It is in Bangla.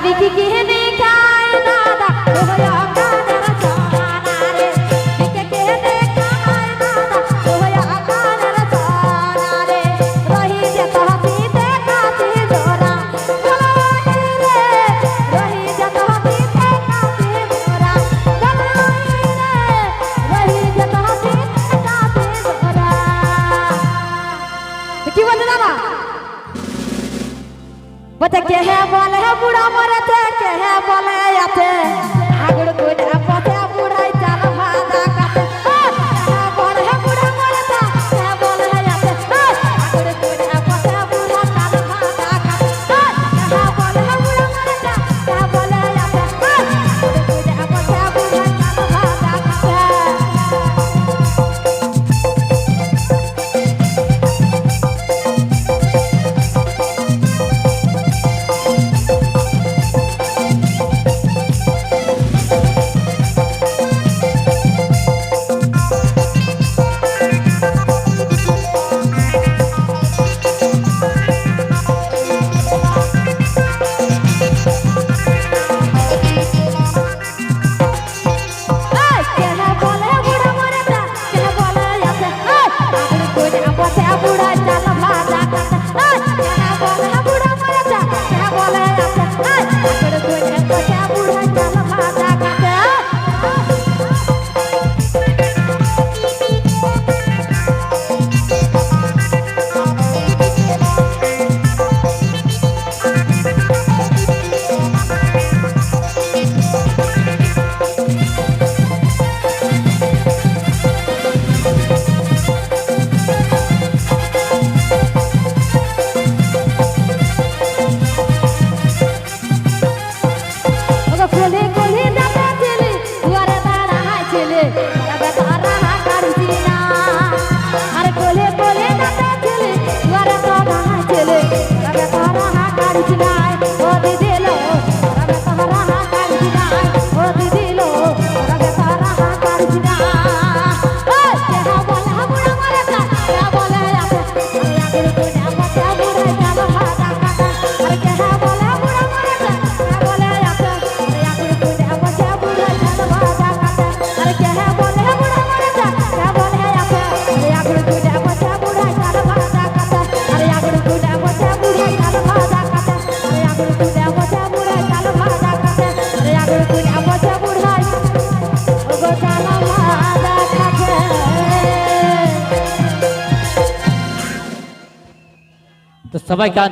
পাবি কি কেনে বতে কেহে বলে বুড়া মরেতে কেহে বলে আতে। আগুড় গুড়া বসে